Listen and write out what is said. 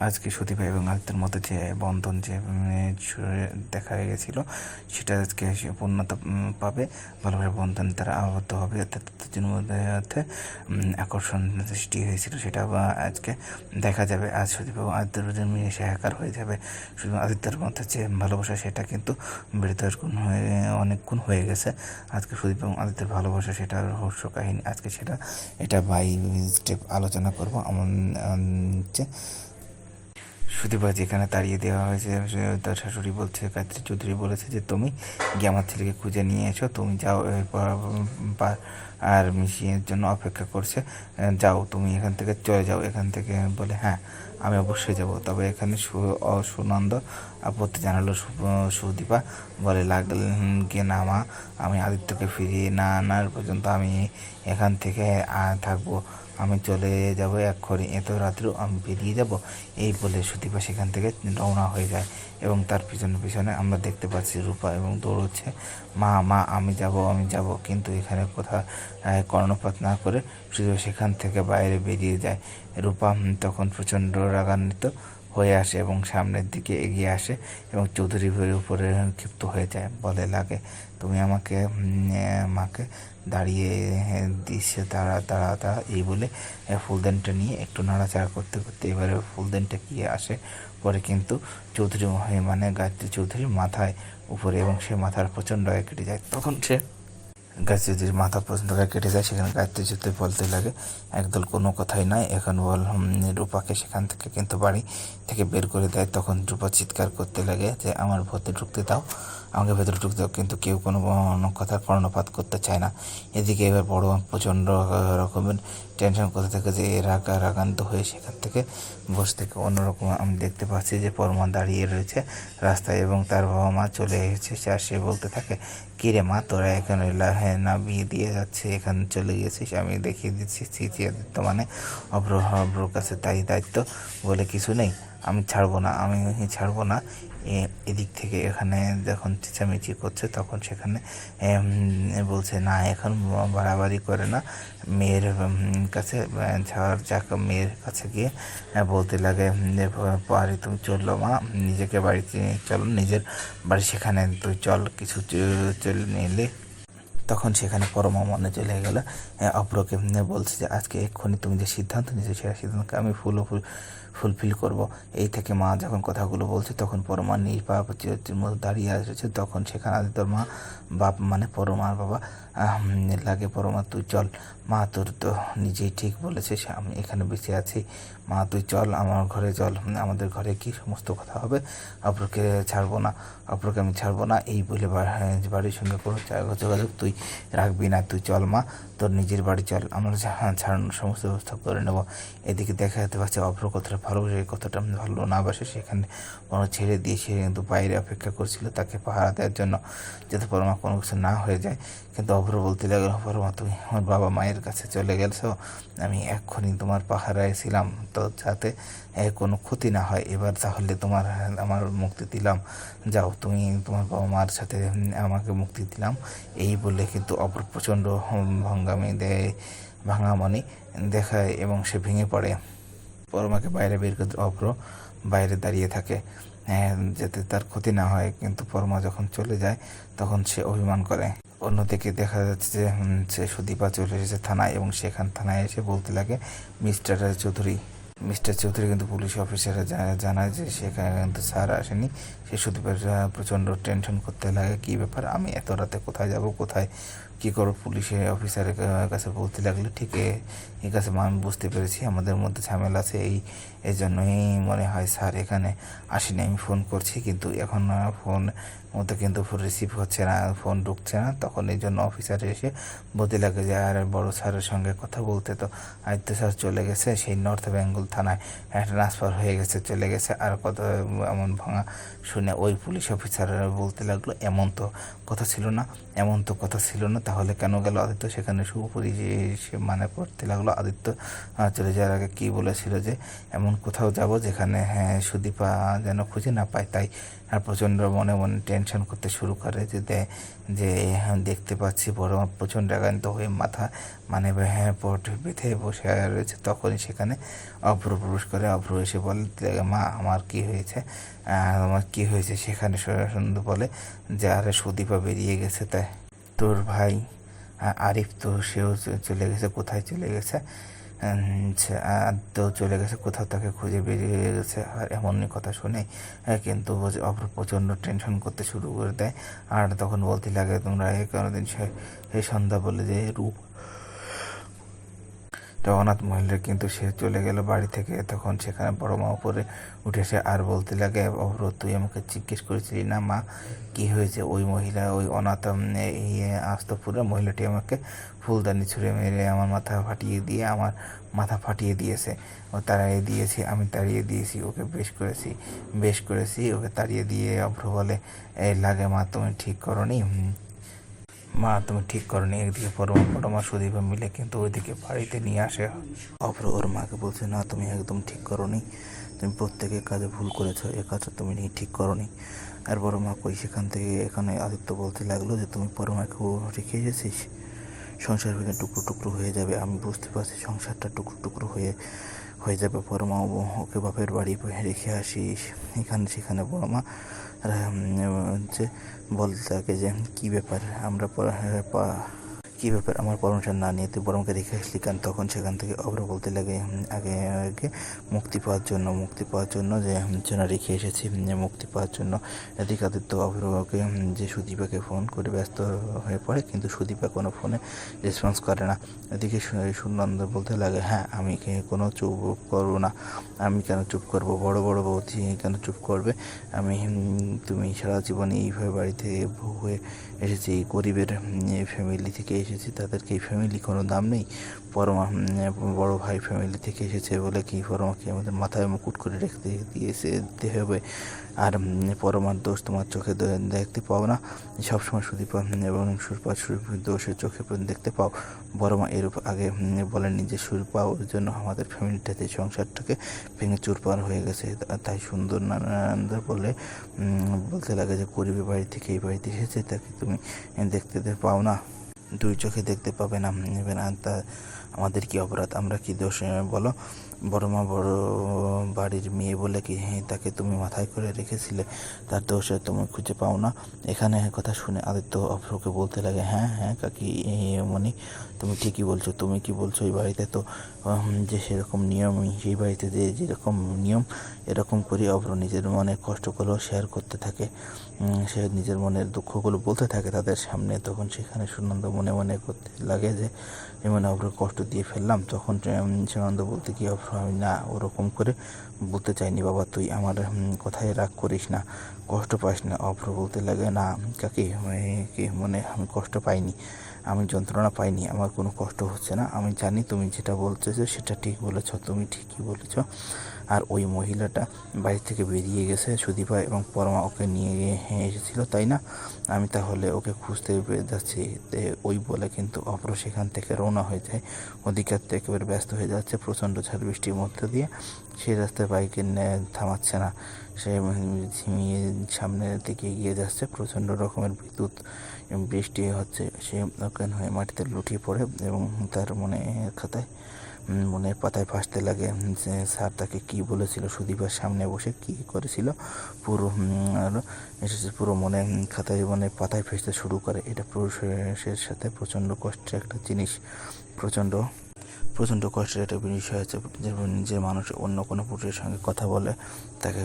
আজকে সুদীপা এবং আদিত্যের মধ্যে যে বন্ধন যে দেখা গেছিল, সেটা আজকে সে পূর্ণতা পাবে। ভালোভাবে বন্ধন তারা আবদ্ধ হবে। অর্থাৎ মধ্যে আকর্ষণ সৃষ্টি হয়েছিল, সেটা আজকে দেখা যাবে। আজ সুদীপ এবং আদিত্য দুজন মিলে সে একাকার হয়ে যাবে। শুধু আদিত্যের মধ্যে যে ভালোবাসা, সেটা কিন্তু বৃদ্ধার গুণ হয়ে, অনেক গুণ হয়ে গেছে। আজকে সুদীপ এবং আদিত্যের ভালোবাসা সেটা রহস্য কাহিনী আজকে সেটা, এটা বাই স্টেপ আলোচনা করব। আমার হচ্ছে সুদীপা যেখানে তাড়িয়ে দেওয়া হয়েছে তার শাশুড়ি বলছে গায়ত্রী চৌধুরী বলেছে যে তুমি গিয়ে আমার ছেলেকে খুঁজে নিয়ে এসো, তুমি যাও আর মিশিয়ের জন্য অপেক্ষা করছে, যাও তুমি এখান থেকে, চলে যাও এখান থেকে। বলে হ্যাঁ আমি অবশ্যই যাব। তবে এখানে সুনন্দ আপত্তি জানালো সুদীপা। বলে লাগে না মা আমি আদিত্যকে ফিরিয়ে না আনার পর্যন্ত আমি এখান থেকে থাকব। আমি চলে যাব এক্ষরে এত রাত্রেও আমি বেরিয়ে যাব। এই বলে সুদীপা সেখান থেকে রওনা হয়ে যায় এবং তার পিছনে পিছনে আমরা দেখতে পাচ্ছি রূপা এবং দৌড়চ্ছে, মা মা, আমি যাব আমি যাব। কিন্তু এখানে কোথা কর্ণপাত না করে সুদীপা সেখান থেকে বাইরে বেরিয়ে যায়। রূপা তখন প্রচণ্ড রাগান্বিত। হয়ে আসে এবং সামনের দিকে এগিয়ে আসে এবং চৌধুরী ভাইয়ের উপরে ক্ষিপ্ত হয়ে যায়, বলে লাগে, তুমি আমাকে মাকে দাঁড়িয়ে দিচ্ছে দাঁড়া দাঁড়া দাঁড়া। এই বলে ফুলদানটা নিয়ে একটু নাড়াচাড়া করতে করতে এবারে ফুলদানটা গিয়ে আসে। পরে কিন্তু চৌধুরী মানে গায়ত্রী চৌধুরীর মাথায় উপরে এবং সে মাথার প্রচণ্ড কেটে যায়। তখন সে গায়ত্রী যদি মাথা পর্যন্ত কেটে যায়, সেখানে গায়ত্রী যুদ্ধে বলতে লাগে, একদল কোনো কথাই নয় এখন বল রূপাকে সেখান থেকে কিন্তু বাড়ি থেকে বের করে দেয়। তখন রূপা চিৎকার করতে লাগে যে, আমার ভেতরে ঢুকতে দাও। আমাকে ভেতরে ঢুকতে দাও। কিন্তু কেউ কোনো কোনো কথার কর্ণপাত করতে চায় না। এদিকে এবার বড় প্রচণ্ড রকমের টেনশন করতে থাকে যে এ রাগা রাগান্ত হয়ে সেখান থেকে বসে থেকে অন্যরকম আমি দেখতে পাচ্ছি যে পরমা দাঁড়িয়ে রয়েছে রাস্তায় এবং তার বাবা মা চলে এসেছে। আর সে বলতে থাকে, কী রে মা, তোরা এখানে লা- না বিয়ে দিয়ে যাচ্ছে, এখানে চলে গেছিস, আমি দেখিয়ে দিচ্ছি স্মৃতি আদিত্য মানে অব্র অব্রর কাছে তাই দায়িত্ব বলে কিছু নেই। আমি ছাড়বো না, আমি ছাড়বো না এদিক থেকে এখানে যখন চেঁচামেচি করছে, তখন সেখানে বলছে, না, এখন বাড়াবাড়ি করে না। মেয়ের কাছে ঝাড় যাক, মেয়ের কাছে গিয়ে বলতে লাগে বাড়ি তুমি চলল মা, নিজেকে বাড়িতে চলো, নিজের বাড়ি সেখানে, তুই চল, কিছু চলে নিলে তখন সেখানে পরমা মনে চলে গেল। অপ্রকে বলছে যে, আজকে এক্ষুনি তুমি যে সিদ্ধান্ত নিয়েছো সেটা সিদ্ধান্তকে আমি ফুল ফুল, ফুলফিল করব। এই থেকে মা যখন কথাগুলো বলছে, তখন পরমা নির্বাপ মধ্যে দাঁড়িয়ে আসছে তখন সেখানে আদিত্যর মা, বাপ মানে পরমার বাবা লাগে, পরমা, তুই চল। মা, তোর তো নিজেই ঠিক বলেছে আমি এখানে বেঁচে আছি। মা তুই চল আমার ঘরে চল। আমাদের ঘরে কি সমস্ত কথা হবে? অপরকে ছাড়বো না অপরকে আমি ছাড়বো না। এই বলে হ্যাঁ, বাড়ির সঙ্গে কোনো যোগাযোগ তুই রাখবি না। তুই চল মা তোর নিজের বাড়ি চল। আমরা হ্যাঁ, ছাড়ানোর সমস্ত ব্যবস্থা করে নেব। এদিকে দেখা যেতে পারছে অপর কতটা ভালোবাসে কতটা ভালো না বাসে সেখানে কোনো ছেড়ে দিয়ে সে কিন্তু বাইরে অপেক্ষা করছিল তাকে পাহারা দেওয়ার জন্য যাতে পরমা কোনো কিছু না হয়ে যায়। কিন্তু অভ্র বলতে লাগল পরমা তুমি আমার বাবা মায়ের কাছে চলে গেছো। আমি এক্ষুনি তোমার পাহারায় ছিলাম। তো যাতে কোনো ক্ষতি না হয়। এবার তাহলে তোমার, আমার মুক্তি দিলাম। যাও, তুমি তোমার বাবা মার সাথে আমাকে মুক্তি দিলাম। এই বলে কিন্তু অপর প্রচণ্ড ভঙ্গামি দেয় ভাঙামণি দেখায় এবং সে ভেঙে পড়ে। পরমাকে বাইরে বের করে অভ্র বাইরে দাঁড়িয়ে থাকে। যাতে তার ক্ষতি না হয়, কিন্তু পরমা যখন চলে যায়, তখন সে অভিমান করে। অন্যদিকে দেখা যাচ্ছে যে সে সুদীপা চলে এসেছে থানায় এবং সেখান থানায় এসে বলতে লাগে, মিস্টার চৌধুরী মিস্টার চৌধুরী কিন্তু পুলিশ অফিসাররা জানায় যে সেখানে কিন্তু স্যার আসেনি সে শুধু প্রচণ্ড টেনশন করতে লাগে, কি ব্যাপার? আমি এত রাতে কোথায় যাব? কোথায় কী করব? পুলিশের অফিসারের কাছে বলতে লাগল, ঠিক এ- এই কাছে আমি বুঝতে পেরেছি, আমাদের মধ্যে ঝামেলা আছে এই এই জন্যই মনে হয় স্যার এখানে আসেনি। আমি ফোন করছি, কিন্তু এখন ফোন মধ্যে কিন্তু ফোন রিসিভ হচ্ছে না ফোন ঢুকছে না। তখন এই জন্য অফিসার এসে বলতে লাগে যে, আর, বড় স্যারের সঙ্গে কথা বলতে তো আদিত্য স্যার চলে গেছে, সেই নর্থ বেঙ্গল থানায় ট্রান্সফার হয়ে গেছে, চলে গেছে। আর কত এমন ভাঙা শুনে ওই পুলিশ অফিসার বলতে লাগল, এমন তো কথা ছিল না, এমন তো কথা ছিল না তাহলে কেন গেল আদিত্য? সেখানে সুপরি যে সে মানে পড়তে লাগল, আদিত্য চলে যাওয়ার আগে কী বলেছিল যে, এমন কোথাও যাব যেখানে হ্যাঁ সুদীপা যেন খুঁজে না পায়। তাই আর প্রচণ্ড মনে মনে টেনশন করতে শুরু করে যে যে দেখতে পাচ্ছি বড় প্রচণ্ড রাগান্ত হয়ে মাথা মানে হ্যাঁ পট বেঁধে বসে রয়েছে। তখনই সেখানে অভ্র প্রবেশ করে, অভ্র এসে বলে মা, আমার কি হয়েছে? আমার কি হয়েছে? সেখানে সুন্দর বলে, যে, আরে সুদীপা বেরিয়ে গেছে। তাই তোর ভাই আরিফ তো সেও চলে গেছে, কোথায় চলে গেছে? তো চলে গেছে কোথাও, তাকে খুঁজে বেরিয়ে গেছে। আর এমনই কথা শুনে কিন্তু অপর, প্রচণ্ড টেনশন করতে শুরু করে দেয়। আর তখন বলতে লাগে, তোমরা এই কোনোদিন সে সন্ধ্যা বলে যে রূপ জগন্নাথ মহিলা কিন্তু সে চলে গেল বাড়ি থেকে। তখন সেখানে বড় মা উপরে উঠে এসে আর বলতে লাগে অভ্র তুই আমাকে জিজ্ঞেস করেছিলি না মা, কি হয়েছে? ওই মহিলা, ওই অনাথ আস্তপুরে মহিলাটি আমাকে ফুলদানি ছুঁড়ে মেরে আমার মাথা ফাটিয়ে দিয়ে, আমার মাথা ফাটিয়ে দিয়েছে। ও তাড়িয়ে দিয়েছি, আমি তাড়িয়ে দিয়েছি, ওকে বেশ করেছি বেশ করেছি, ওকে তাড়িয়ে দিয়ে অভ্র বলে লাগে মা, তুমি ঠিক করনি মা, তুমি ঠিক করো করনি একদিকে পরমা পরমা সুদীপা মিলে কিন্তু ওইদিকে বাড়িতে নিয়ে আসে। অভ্র ওর মাকে বলছে, না, তুমি একদম ঠিক করনি তুমি প্রত্যেকের কাজে ভুল করেছ, এ কাজটা তুমি নিয়ে ঠিক করনি আর বড় মা কই, সেখান থেকে এখানে আদিত্য বলতে লাগল যে, তুমি পরমাকে রেখে এসেছিস? সংসার ভেঙে টুকরো টুকরো হয়ে যাবে। আমি বুঝতে পারছি সংসারটা টুকরো টুকরো হয়ে হয়ে যাবে পরমা ও- ওকে বাপের বাড়ি রেখে আসি এখানে সেখানে বড় মা যে হচ্ছে বলতে থাকে যে কী ব্যাপার, আমরা কী ব্যাপার? আমার পারমিশন না নিয়ে তুই বরমকে রেখে আসলি কেন? তখন সেখান থেকে অব্র বলতে লাগে আগে আগে মুক্তি পাওয়ার জন্য, মুক্তি পাওয়ার জন্য যে জন্য রেখে এসেছি মুক্তি পাওয়ার জন্য। এদিকে আদিত্য অভ্রকে যে সুদীপাকে ফোন করে ব্যস্ত হয়ে পড়ে, কিন্তু সুদীপা কোনো ফোনে রেসপন্স করে না। এদিকে সুনন্দ বলতে লাগে হ্যাঁ আমি কোনো চুপ করব না। আমি কেন চুপ করব? বড় বড় বৌদি কেন চুপ করবে? আমি তুমি সারা জীবন এইভাবে বাড়ি থেকে হয়ে এসেছি, গরিবের ফ্যামিলি থেকে এসেছি, তাদেরকে এই ফ্যামিলি কোনো দাম নেই। পরমা বড় ভাই ফ্যামিলি থেকে এসেছে বলে কি পরমাকে আমাদের মাথায় মুকুট করে রেখে দিয়েছে, দিতে হবে। আর, পরমার দোষ তোমার চোখে দেখতে পাও না। সবসময় সুদীপা এবং সুরপা দোষের চোখে দেখতে পাও। বড় মা এরূপ আগে বলেননি যে সুরপা ওর জন্য আমাদের ফ্যামিলিটাতে সংসারটাকে ভেঙে চুরপার হয়ে গেছে। তাই সুন্দর নারায়ণ বলে বলতে লাগে যে গরিবের বাড়ি থেকে এই বাড়িতে এসেছে, তাকে তুমি দেখতে পাও না। দুই চোখে দেখতে পাবে না এবার তা আমাদের কি অপরাধ? আমরা কি দোষ বলো? বড় মা বড় বাড়ির মেয়ে বলে কি হ্যাঁ তাকে তুমি মাথায় করে রেখেছিলে, তার দোষ তুমি খুঁজে পাও না। এখানে কথা শুনে আদিত্য অভ্রকে বলতে লাগে হ্যাঁ হ্যাঁ কাকি মনি তুমি ঠিকই বলছো, তুমি কি বলছো এই বাড়িতে? তো যে সেরকম নিয়মই সেই বাড়িতে যে যেরকম নিয়ম, এরকম করে অভ্র নিজের মনের কষ্টগুলো শেয়ার করতে থাকে। সে নিজের মনের দুঃখগুলো বলতে থাকে তাদের সামনে। তখন সেখানে সুনন্দ মনে মনে করতে লাগে যে যেমন অভ্র কষ্ট দিয়ে ফেললাম। তখন সুনন্দ বলতে কি, অভ্র আমি না, ওরকম করে বলতে চাইনি, বাবা, তুই আমার কথায় রাগ করিস না, কষ্ট পাস না। অভ্র বলতে লাগে, না, কাকি কি মনে আমি কষ্ট পাইনি। আমি যন্ত্রণা পাইনি, আমার কোনো কষ্ট হচ্ছে না। আমি জানি তুমি যেটা বলতেছো, সেটা ঠিক বলেছ, তুমি ঠিকই বলেছ। আর ওই মহিলাটা বাড়ি থেকে বেরিয়ে গেছে সুদীপা এবং পরমা ওকে নিয়ে এসেছিল, তাই না? আমি তাহলে ওকে খুঁজতে যাচ্ছি। ওই বলে কিন্তু অপর সেখান থেকে রওনা হয়ে যায়। ওদিকে তো একেবারে ব্যস্ত হয়ে যাচ্ছে, প্রচণ্ড ঝড় বৃষ্টির মধ্যে দিয়ে। সেই রাস্তায় বাইকে থামাচ্ছে না। সে ঝিমিয়ে সামনের দিকে এগিয়ে যাচ্ছে। প্রচণ্ড রকমের বিদ্যুৎ বৃষ্টি হচ্ছে। সে অজ্ঞান হয়ে মাটিতে লুটিয়ে পড়ে এবং তার মনে খাতায় মনে পাতায় ভাসতে লাগে যে স্যার তাকে কী বলেছিল, সুদীপের সামনে বসে কি করেছিল। পুরো আর এসেছে পুরো মনে খাতায় মানে পাতায় ফেসতে শুরু করে। এটা পুরুষের সাথে প্রচণ্ড কষ্টের একটা জিনিস। প্রচণ্ড প্রচণ্ড কষ্টের একটা বিষয় আছে যে মানুষ অন্য কোনো পুরুষের সঙ্গে কথা বলে, তাকে